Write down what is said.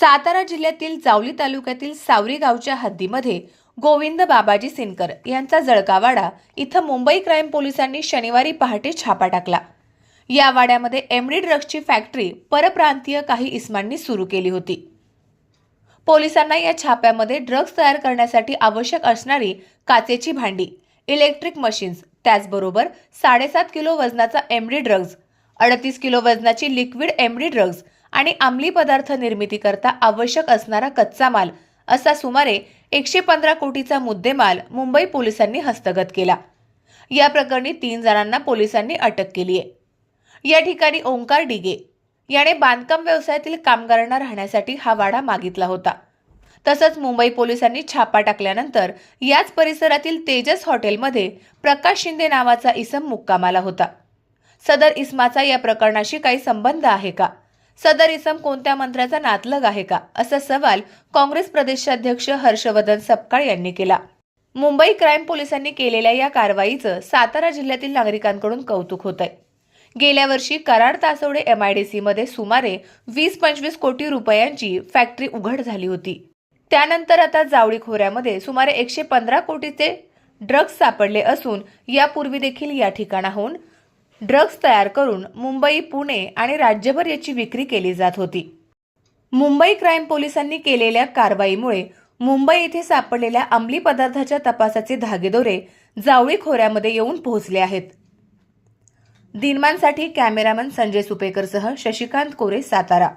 सातारा जिल्ह्यातील जावली तालुक्यातील सावरी गावच्या हद्दीमध्ये गोविंद बाबाजी सिनकर यांचा जळकावाडा इथं मुंबई क्राईम पोलिसांनी शनिवारी पहाटे छापा टाकला. या वाड्यामध्ये एमडी ड्रग्सची फॅक्टरी परप्रांतीय काही इस्मांनी सुरू केली होती. पोलिसांना या छाप्यामध्ये ड्रग्ज तयार करण्यासाठी आवश्यक असणारी काचेची भांडी इलेक्ट्रिक मशीन्स त्याचबरोबर साडेसात किलो वजनाचा एमडी ड्रग्ज अडतीस किलो वजनाची लिक्विड एमडी ड्रग्ज आणि अंमली पदार्थ निर्मितीकरता आवश्यक असणारा कच्चा माल असा सुमारे एकशे पंधरा कोटीचा मुद्देमाल मुंबई पोलिसांनी हस्तगत केला. या प्रकरणी तीन जणांना पोलिसांनी अटक केली आहे. या ठिकाणी ओंकार डिगे याने बांधकाम व्यवसायातील कामगारांना राहण्यासाठी हा वाडा मागितला होता. तसंच मुंबई पोलिसांनी छापा टाकल्यानंतर याच परिसरातील तेजस हॉटेलमध्ये प्रकाश शिंदे नावाचा इसम मुक्कामाला होता. सदर इस्माचा या प्रकरणाशी काही संबंध आहे का? सदर इसम कोणत्या मंत्र्याचा नातलग आहे का? असा सवाल काँग्रेस प्रदेशाध्यक्ष हर्षवर्धन सपकाळ यांनी केला. मुंबई क्राईम पोलिसांनी केलेल्या या कारवाईचं सातारा जिल्ह्यातील नागरिकांकडून कौतुक होत आहे गेल्या वर्षी कराड तासवडे एमआयडीसीमध्ये सुमारे वीस पंचवीस कोटी रुपयांची फॅक्टरी उघड झाली होती. त्यानंतर आता जावळी खोऱ्यामध्ये सुमारे एकशे पंधरा कोटीचे ड्रग्ज सापडले असून यापूर्वी देखील या ठिकाणाहून ड्रग्ज तयार करून मुंबई पुणे आणि राज्यभर याची विक्री केली जात होती. मुंबई क्राईम पोलिसांनी केलेल्या कारवाईमुळे मुंबई येथे सापडलेल्या अंमली पदार्थाच्या तपासाचे धागेदोरे जावळी खोऱ्यामध्ये येऊन पोहोचले आहेत. दिनमानसाठी कॅमेरामन संजय सुपेकरसह शशिकांत कोरे सातारा.